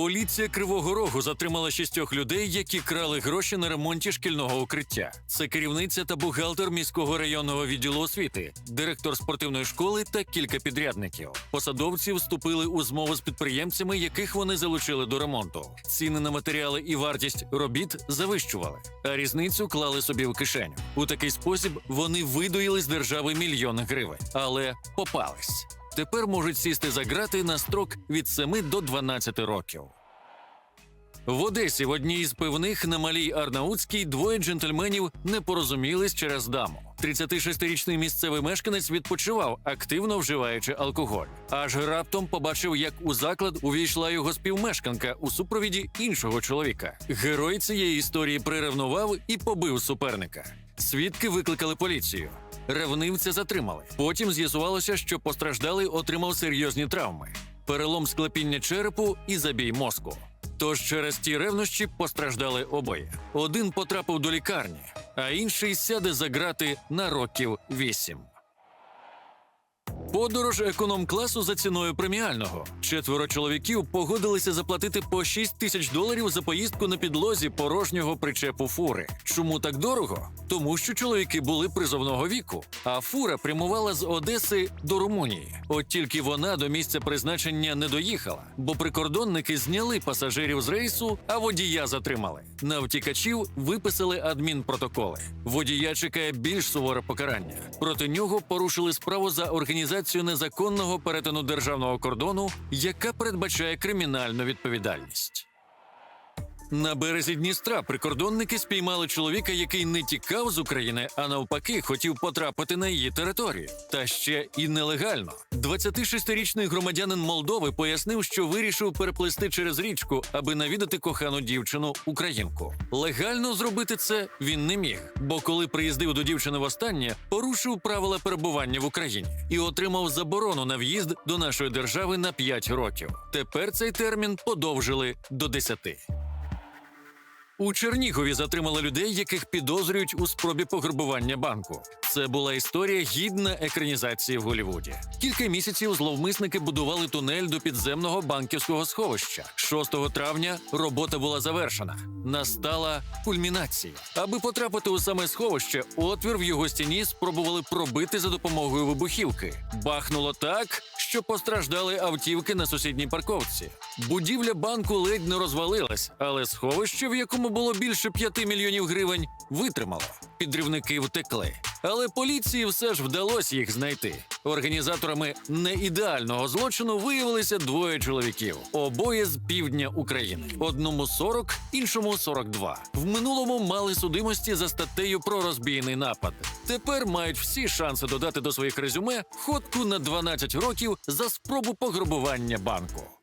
Поліція Кривого Рогу затримала шістьох людей, які крали гроші на ремонті шкільного укриття. Це керівниця та бухгалтер міського районного відділу освіти, директор спортивної школи та кілька підрядників. Посадовці вступили у змову з підприємцями, яких вони залучили до ремонту. Ціни на матеріали і вартість робіт завищували, а різницю клали собі в кишеню. У такий спосіб вони видоїли з держави мільйони гривень, але попались. Тепер можуть сісти за грати на строк від 7 до 12 років. В Одесі в одній із пивних на малій Арнаутській двоє джентльменів не порозумілись через даму. 36-річний місцевий мешканець відпочивав, активно вживаючи алкоголь. Аж раптом побачив, як у заклад увійшла його співмешканка у супровіді іншого чоловіка. Герой цієї історії приревнував і побив суперника. Свідки викликали поліцію. Ревнивця затримали. Потім з'ясувалося, що постраждалий отримав серйозні травми: перелом склепіння черепу і забій мозку. Тож через ті ревнощі постраждали обоє. Один потрапив до лікарні, а інший сяде за грати на років вісім. Подорож економ-класу за ціною преміального. Четверо чоловіків погодилися заплатити по 6 тисяч доларів за поїздку на підлозі порожнього причепу фури. Чому так дорого? Тому що чоловіки були призовного віку, а фура прямувала з Одеси до Румунії. От тільки вона до місця призначення не доїхала, бо прикордонники зняли пасажирів з рейсу, а водія затримали. На втікачів виписали адмінпротоколи. Водія чекає більш суворе покарання. Проти нього порушили справу за організацію незаконного перетину державного кордону, яка передбачає кримінальну відповідальність. На березі Дністра прикордонники спіймали чоловіка, який не тікав з України, а навпаки, хотів потрапити на її територію. Та ще і нелегально. 26-річний громадянин Молдови пояснив, що вирішив переплисти через річку, аби навідати кохану дівчину українку. Легально зробити це він не міг, бо коли приїздив до дівчини востаннє, порушив правила перебування в Україні і отримав заборону на в'їзд до нашої держави на 5 років. Тепер цей термін подовжили до 10. У Чернігові затримали людей, яких підозрюють у спробі пограбування банку. Це була історія гідна екранізації в Голлівуді. Кілька місяців зловмисники будували тунель до підземного банківського сховища. 6 травня робота була завершена. Настала кульмінація. Аби потрапити у саме сховище, отвір в його стіні спробували пробити за допомогою вибухівки. Бахнуло так, що постраждали автівки на сусідній парковці. Будівля банку ледь не розвалилась, але сховище, в якому було більше 5 мільйонів гривень, витримало. Підривники втекли. Але поліції все ж вдалося їх знайти. Організаторами неідеального злочину виявилися двоє чоловіків, обоє з півдня України. Одному 40, іншому 42. В минулому мали судимості за статтею про розбійний напад. Тепер мають всі шанси додати до своїх резюме ходку на 12 років за спробу пограбування банку.